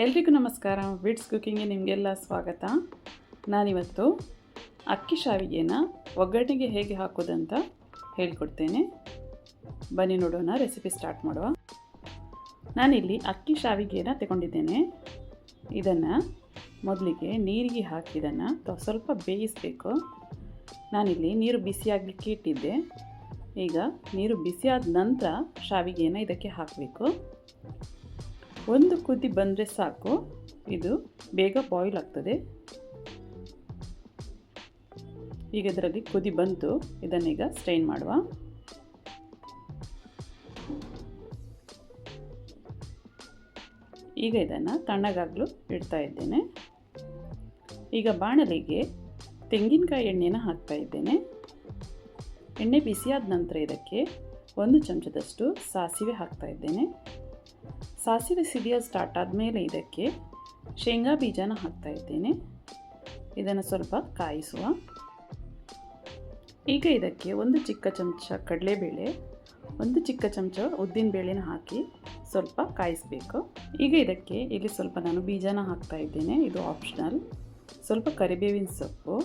ಎಲ್ರಿಗೂ ನಮಸ್ಕಾರ. ವಿಡ್ಸ್ ಕುಕ್ಕಿಂಗ್ಗೆ ನಿಮಗೆಲ್ಲ ಸ್ವಾಗತ. ನಾನಿವತ್ತು ಅಕ್ಕಿ ಶಾವಿಗೆನ ಒಗ್ಗರಣೆಗೆ ಹೇಗೆ ಹಾಕೋದಂತ ಹೇಳ್ಕೊಡ್ತೇನೆ. ಬನ್ನಿ ನೋಡೋಣ ರೆಸಿಪಿ ಸ್ಟಾರ್ಟ್ ಮಾಡುವ. ನಾನಿಲ್ಲಿ ಅಕ್ಕಿ ಶಾವಿಗೆನ ತಗೊಂಡಿದ್ದೇನೆ. ಇದನ್ನು ಮೊದಲಿಗೆ ನೀರಿಗೆ ಹಾಕಿ ಇದನ್ನು ಸ್ವಲ್ಪ ಬೇಯಿಸಬೇಕು. ನಾನಿಲ್ಲಿ ನೀರು ಬಿಸಿಯಾಗಲಿಕ್ಕೆ ಇಟ್ಟಿದ್ದೆ. ಈಗ ನೀರು ಬಿಸಿಯಾದ ನಂತರ ಶಾವಿಗೆನ ಇದಕ್ಕೆ ಹಾಕಬೇಕು. ಒಂದು ಕುದಿ ಬಂದರೆ ಸಾಕು. ಇದು ಬೇಗ ಬಾಯ್ಲ್ ಆಗ್ತದೆ. ಈಗ ಇದರಲ್ಲಿ ಕುದಿ ಬಂತು. ಇದನ್ನೀಗ ಸ್ಟ್ರೈನ್ ಮಾಡುವ. ಈಗ ಇದನ್ನು ತಣ್ಣಗಾಗಲು ಇಡ್ತಾ ಇದ್ದೇನೆ. ಈಗ ಬಾಣಲಿಗೆ ತೆಂಗಿನಕಾಯಿ ಎಣ್ಣೆನ ಹಾಕ್ತಾ ಇದ್ದೇನೆ. ಎಣ್ಣೆ ಬಿಸಿಯಾದ ನಂತರ ಇದಕ್ಕೆ ಒಂದು ಚಮಚದಷ್ಟು ಸಾಸಿವೆ ಹಾಕ್ತಾ ಇದ್ದೇನೆ. ಸಾಸಿವೆ ಸಿಡಿಯೋದು ಸ್ಟಾರ್ಟ್ ಆದಮೇಲೆ ಇದಕ್ಕೆ ಶೇಂಗಾ ಬೀಜನ ಹಾಕ್ತಾ ಇದ್ದೇನೆ. ಇದನ್ನು ಸ್ವಲ್ಪ ಕಾಯಿಸುವ. ಈಗ ಇದಕ್ಕೆ ಒಂದು ಚಿಕ್ಕ ಚಮಚ ಕಡಲೆಬೇಳೆ, ಒಂದು ಚಿಕ್ಕ ಚಮಚ ಉದ್ದಿನ ಬೇಳೆನ ಹಾಕಿ ಸ್ವಲ್ಪ ಕಾಯಿಸಬೇಕು. ಈಗ ಇದಕ್ಕೆ ಇಲ್ಲಿ ಸ್ವಲ್ಪ ನಾನು ಬೀಜನ ಹಾಕ್ತಾ ಇದ್ದೇನೆ, ಇದು ಆಪ್ಷನಲ್ ಸ್ವಲ್ಪ ಕರಿಬೇವಿನ ಸೊಪ್ಪು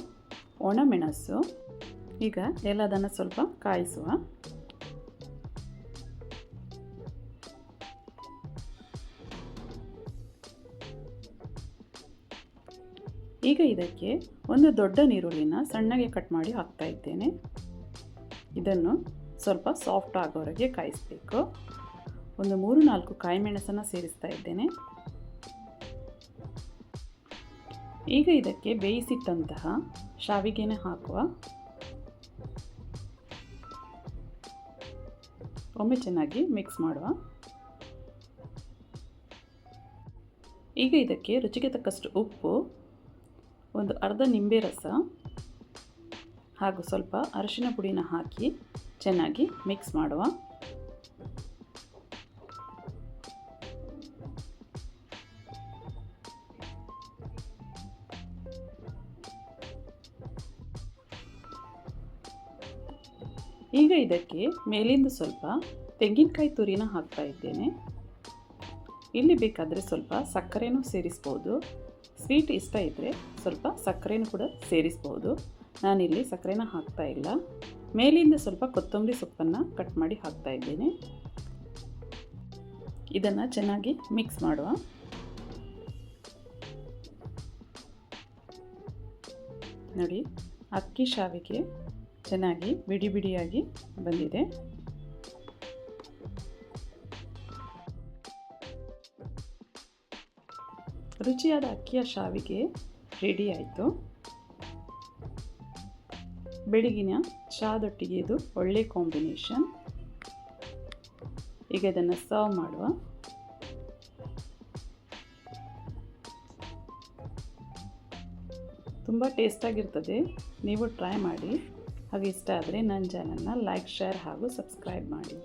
ಒಣಮೆಣಸು ಈಗ ಎಲ್ಲದನ್ನು ಸ್ವಲ್ಪ ಕಾಯಿಸುವ. ಈಗ ಇದಕ್ಕೆ ಒಂದು ದೊಡ್ಡ ನೀರುಳ್ಳಿನ ಸಣ್ಣಗೆ ಕಟ್ ಮಾಡಿ ಹಾಕ್ತಾ ಇದ್ದೇನೆ. ಇದನ್ನು ಸ್ವಲ್ಪ ಸಾಫ್ಟ್ ಆಗೋವರೆಗೆ ಕಾಯಿಸಬೇಕು. ಒಂದು ಮೂರು ನಾಲ್ಕು ಕಾಯಿ ಮೆಣಸನ್ನು ಸೇರಿಸ್ತಾ ಇದ್ದೇನೆ. ಈಗ ಇದಕ್ಕೆ ಬೇಯಿಸಿಟ್ಟಂತಹ ಶಾವಿಗೆನೆ ಹಾಕುವ. ಒಮ್ಮೆ ಚೆನ್ನಾಗಿ ಮಿಕ್ಸ್ ಮಾಡುವ. ಈಗ ಇದಕ್ಕೆ ರುಚಿಗೆ ತಕ್ಕಷ್ಟು ಉಪ್ಪು ಒಂದು ಅರ್ಧ ನಿಂಬೆ ರಸ ಹಾಗೂ ಸ್ವಲ್ಪ ಅರಿಶಿನ ಪುಡಿನ ಹಾಕಿ ಚೆನ್ನಾಗಿ ಮಿಕ್ಸ್ ಮಾಡುವ. ಈಗ ಇದಕ್ಕೆ ಮೇಲಿಂದ ಸ್ವಲ್ಪ ತೆಂಗಿನಕಾಯಿ ತುರಿನ ಹಾಕ್ತಾ ಇದ್ದೇನೆ. ಇಲ್ಲಿ ಬೇಕಾದರೆ ಸ್ವಲ್ಪ ಸಕ್ಕರೆನೂ ಸೇರಿಸ್ಬೋದು. ಸ್ವೀಟ್ ಇಷ್ಟ ಇದ್ದರೆ ಸ್ವಲ್ಪ ಸಕ್ಕರೆನೂ ಕೂಡ ಸೇರಿಸ್ಬೋದು. ನಾನಿಲ್ಲಿ ಸಕ್ಕರೆನ ಹಾಕ್ತಾ ಇಲ್ಲ. ಮೇಲಿಂದ ಸ್ವಲ್ಪ ಕೊತ್ತಂಬರಿ ಸೊಪ್ಪನ್ನು ಕಟ್ ಮಾಡಿ ಹಾಕ್ತಾ ಇದ್ದೇನೆ. ಇದನ್ನು ಚೆನ್ನಾಗಿ ಮಿಕ್ಸ್ ಮಾಡುವ. ನೋಡಿ, ಅಕ್ಕಿ ಶಾವಿಗೆ ಚೆನ್ನಾಗಿ ಬಿಡಿ ಬಿಡಿಯಾಗಿ ಬಂದಿದೆ. ರುಚಿಯಾದ ಅಕ್ಕಿಯ ಶಾವಿಗೆ ರೆಡಿ ಆಯಿತು. ಬೆಳಗಿನ ಚಹಾದೊಟ್ಟಿಗೆ ಇದು ಒಳ್ಳೆ ಕಾಂಬಿನೇಷನ್ ಈಗ ಇದನ್ನು ಸರ್ವ್ ಮಾಡುವ. ತುಂಬ ಟೇಸ್ಟಾಗಿರ್ತದೆ ನೀವು ಟ್ರೈ ಮಾಡಿ. ಹಾಗೆ ಇಷ್ಟ ಆದರೆ ನನ್ನ ಚಾನಲ್ನ ಲೈಕ್ ಶೇರ್ ಹಾಗೂ ಸಬ್ಸ್ಕ್ರೈಬ್ ಮಾಡಿ.